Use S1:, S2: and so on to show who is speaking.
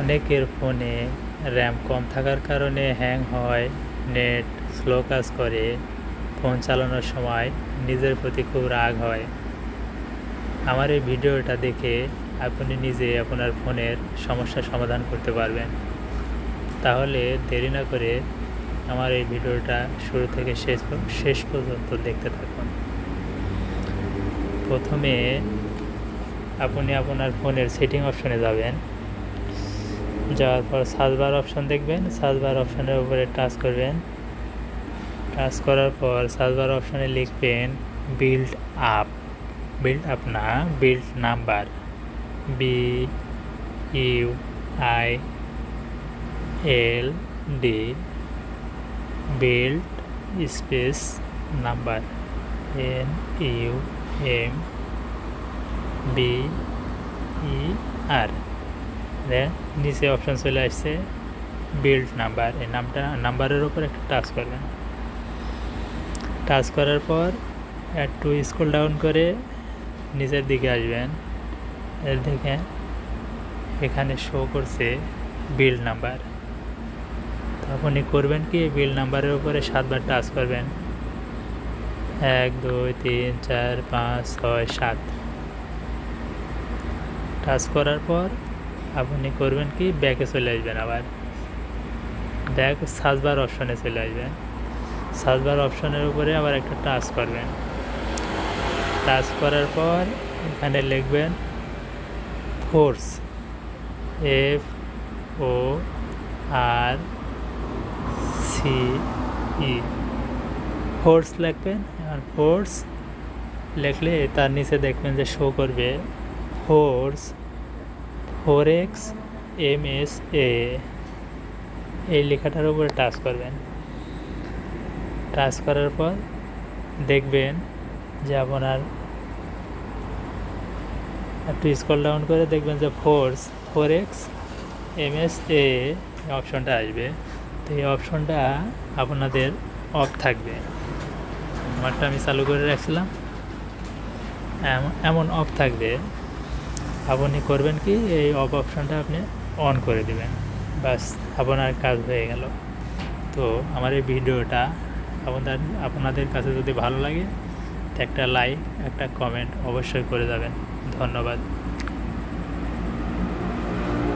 S1: অনেকের ফোনে র্যাম কম থাকার কারণে হ্যাং হয়, নেট স্লো কাজ করে, ফোন চালানোর সময় নিজের প্রতি খুব রাগ হয়। আমার এই ভিডিওটা দেখে আপনি নিজে আপনার ফোনের সমস্যার সমাধান করতে পারবেন। তাহলে দেরি না করে আমার এই ভিডিওটা শুরু থেকে শেষ শেষ পর্যন্ত দেখতে থাকুন। প্রথমে আপনি আপনার ফোনের সেটিং অপশনে যাবেন। যাওয়ার পর সার্চ বার অপশন দেখবেন সার্চ বার অপশনের উপরে টাচ করবেন। টাচ করার পর সার্চ বার অপশনে লিখবেন বিল্ড আপ বিল্ড আপ না build number B U I L D build space number N U M B E R নিচে অপশন চলে আসছে বিল্ড নাম্বার এই নামটা নাম্বারের উপর একটা টাচ করবেন টাচ করার পর একটু স্কুল ডাউন করে নিচের দিকে আসবেন। এর দিকে এখানে শো করছে বিল্ড নাম্বার তো আপনি করবেন কি বিল নাম্বারের উপরে সাতবার টাচ করবেন। এক, দুই, তিন, চার, পাঁচ, ছয়, সাত। টাচ করার পর আপনি করবেন কি? ব্যাকে চলে আসবেন আবার। ব্যাক সার্চবার অপশনে চলে আসবেন। সার্চবার অপশনের উপরে আবার একটা টাচ করবেন। টাচ করার পর এখানে লিখবেন force F O R C E force লিখবেন আর ফোর্স লিখলে তার নিচে দেখবেন যে শো করবে। Force four X M S A এই লেখাটার উপরে টাচ করবেন। টাচ করার পর দেখবেন যে আপনার একটু স্কল ডাউন করে দেখবেন যে force four X M S A অপশনটা আসবে। তো এই অপশনটা আপনাদের অফ থাকবে। আমারটা আমি চালু করে রাখছিলাম। এমন অফ থাকবে আপনি করবেন কি? এই অফ অপশানটা আপনি অন করে দেবেন। বাস আপনার কাজ হয়ে গেল। তো আমার এই ভিডিওটা আপনাদের আপনাদের কাছে যদি ভালো লাগে, একটা লাইক একটা কমেন্ট অবশ্যই করে যাবেন। ধন্যবাদ।